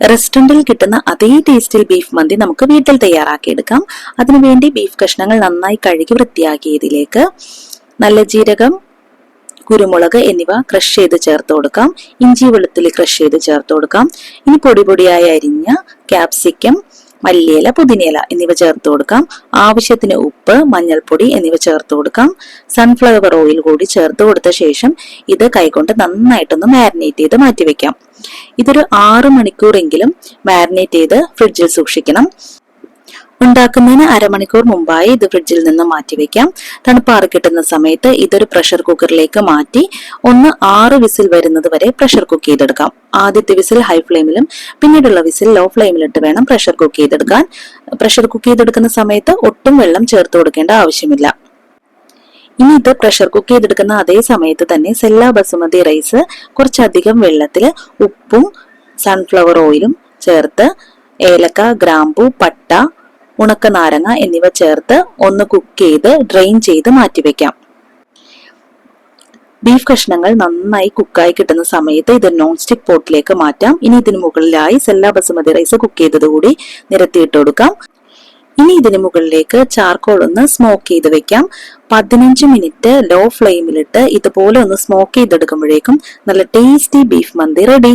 റെസ്റ്റോറന്റിൽ കിട്ടുന്ന അതേ ടേസ്റ്റിൽ ബീഫ് മന്തി നമുക്ക് വീട്ടിൽ തയ്യാറാക്കിയെടുക്കാം. അതിനുവേണ്ടി ബീഫ് കഷ്ണങ്ങൾ നന്നായി കഴുകി വൃത്തിയാക്കിയതിലേക്ക് നല്ല ജീരകം കുരുമുളക് എന്നിവ ക്രഷ് ചെയ്ത് ചേർത്ത് കൊടുക്കാം. ഇഞ്ചി വെളുത്തുള്ളി ക്രഷ് ചെയ്ത് ചേർത്ത് കൊടുക്കാം. ഇനി പൊടി പൊടിയായി അരിഞ്ഞ ക്യാപ്സിക്കം മല്ലിയില പുതിനയില എന്നിവ ചേർത്ത് കൊടുക്കാം. ആവശ്യത്തിന് ഉപ്പ് മഞ്ഞൾപ്പൊടി എന്നിവ ചേർത്ത് കൊടുക്കാം. സൺഫ്ലവർ ഓയിൽ കൂടി ചേർത്ത് കൊടുത്ത ശേഷം ഇത് കൈകൊണ്ട് നന്നായിട്ടൊന്ന് മാരിനേറ്റ് ചെയ്ത് മാറ്റിവെക്കാം. ഇതൊരു ആറ് മണിക്കൂറെങ്കിലും മാരിനേറ്റ് ചെയ്ത് ഫ്രിഡ്ജിൽ സൂക്ഷിക്കണം. ഉണ്ടാക്കുന്നതിന് അരമണിക്കൂർ മുമ്പായി ഇത് ഫ്രിഡ്ജിൽ നിന്ന് മാറ്റിവെക്കാം. തണുപ്പാറി കിട്ടുന്ന സമയത്ത് ഇതൊരു പ്രഷർ കുക്കറിലേക്ക് മാറ്റി ഒന്ന് ആറ് വിസിൽ വരുന്നത് വരെ പ്രഷർ കുക്ക് ചെയ്തെടുക്കാം. ആദ്യത്തെ വിസിൽ ഹൈ ഫ്ലെയിമിലും പിന്നീടുള്ള വിസിൽ ലോ ഫ്ലെയിമിലിട്ട് വേണം പ്രഷർ കുക്ക് ചെയ്തെടുക്കാൻ. പ്രഷർ കുക്ക് ചെയ്തെടുക്കുന്ന സമയത്ത് ഒട്ടും വെള്ളം ചേർത്ത് കൊടുക്കേണ്ട ആവശ്യമില്ല. ഇനി ഇത് പ്രഷർ കുക്ക് ചെയ്തെടുക്കുന്ന അതേ സമയത്ത് തന്നെ സെല്ല ബസുമതി റൈസ് കുറച്ചധികം വെള്ളത്തിൽ ഉപ്പും സൺഫ്ലവർ ഓയിലും ചേർത്ത് ഏലക്ക ഗ്രാമ്പു പട്ട ഉണക്ക നാരങ്ങ എന്നിവ ചേർത്ത് ഒന്ന് കുക്ക് ചെയ്ത് ഡ്രെയിൻ ചെയ്ത് മാറ്റിവെക്കാം ബീഫ് കഷ്ണങ്ങൾ നന്നായി കുക്കായി കിട്ടുന്ന സമയത്ത് ഇത് നോൺ സ്റ്റിക് പോട്ടിലേക്ക് മാറ്റാം. ഇനി ഇതിന് മുകളിലായി സെല്ല ബസുമതി റൈസ് കുക്ക് ചെയ്തതുകൂടി നിരത്തിയിട്ട് കൊടുക്കാം. ഇനി ഇതിന് മുകളിലേക്ക് ചാർക്കോൾ ഒന്ന് സ്മോക്ക് ചെയ്ത് വെക്കാം. പതിനഞ്ച് മിനിറ്റ് ലോ ഫ്ലെയിമിലിട്ട് ഇതുപോലെ ഒന്ന് സ്മോക്ക് ചെയ്തെടുക്കുമ്പോഴേക്കും നല്ല ടേസ്റ്റി ബീഫ് മന്തി റെഡി